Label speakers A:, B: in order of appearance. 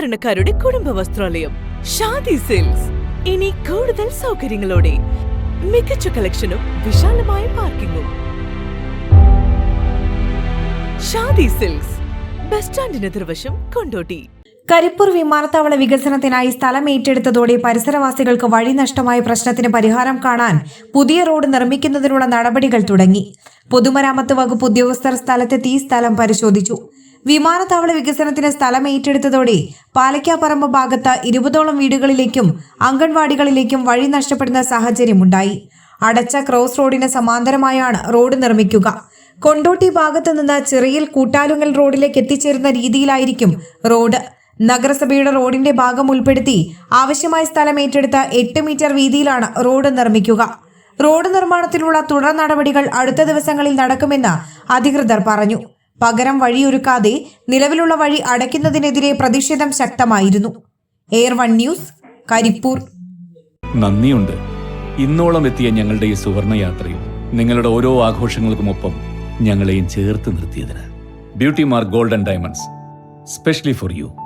A: സാധാരണക്കാരുടെ കുടുംബ വസ്ത്രാലയം ഷാദി സിൽക്സ്. ഇനി കൂടുതൽ സൗകര്യങ്ങളോടെ മികച്ച കളക്ഷനും വിശാലമായ പാർക്കിങ്ങും. ഷാദി സിൽക്സ് ബസ് സ്റ്റാൻഡിന് എതിർവശം കൊണ്ടോട്ടി.
B: കരിപ്പൂർ വിമാനത്താവള വികസനത്തിനായി സ്ഥലം ഏറ്റെടുത്തതോടെ പരിസരവാസികൾക്ക് വഴി നഷ്ടമായ പ്രശ്നത്തിന് പരിഹാരം കാണാൻ പുതിയ റോഡ് നിർമ്മിക്കുന്നതിനുള്ള നടപടികൾ തുടങ്ങി. പൊതുമരാമത്ത് വകുപ്പ് ഉദ്യോഗസ്ഥർ സ്ഥലത്തെത്തി സ്ഥലം പരിശോധിച്ചു. വിമാനത്താവള വികസനത്തിന് സ്ഥലം ഏറ്റെടുത്തതോടെ പാലക്കാപ്പറമ്പ് ഭാഗത്ത് ഇരുപതോളം വീടുകളിലേക്കും അംഗൻവാടികളിലേക്കും വഴി നഷ്ടപ്പെടുന്ന സാഹചര്യമുണ്ടായി. അടച്ച ക്രോസ് റോഡിന് സമാന്തരമായാണ് റോഡ് നിർമ്മിക്കുക. കൊണ്ടോട്ടി ഭാഗത്തു നിന്ന് ചെറിയിൽ കൂട്ടാലുങ്ങൽ റോഡിലേക്ക് എത്തിച്ചേരുന്ന രീതിയിലായിരിക്കും റോഡ്. നഗരസഭയുടെ റോഡിന്റെ ഭാഗം ഉൾപ്പെടുത്തി ആവശ്യമായ സ്ഥലം ഏറ്റെടുത്ത എട്ട് മീറ്റർ വീതിയിലാണ് റോഡ് നിർമ്മിക്കുക. റോഡ് നിർമ്മാണത്തിലുള്ള തുടർ നടപടികൾ അടുത്ത ദിവസങ്ങളിൽ നടക്കുമെന്ന് അധികൃതർ പറഞ്ഞു. പകരം വഴിയൊരുക്കാതെ നിലവിലുള്ള വഴി അടയ്ക്കുന്നതിനെതിരെ പ്രതിഷേധം ശക്തമായിരുന്നു. Air one news Karipur.
C: നന്ദിയുണ്ട്. ഇന്നോളം എത്തിയ ഞങ്ങളുടെ ഈ സുവർണയാത്രയിൽ നിങ്ങളുടെ ഓരോ ആഘോഷങ്ങൾക്കുമൊപ്പം ഞങ്ങളെയും ചേർത്ത് നിർത്തിയതിന്. Beauty Mark Golden Diamonds specially for you.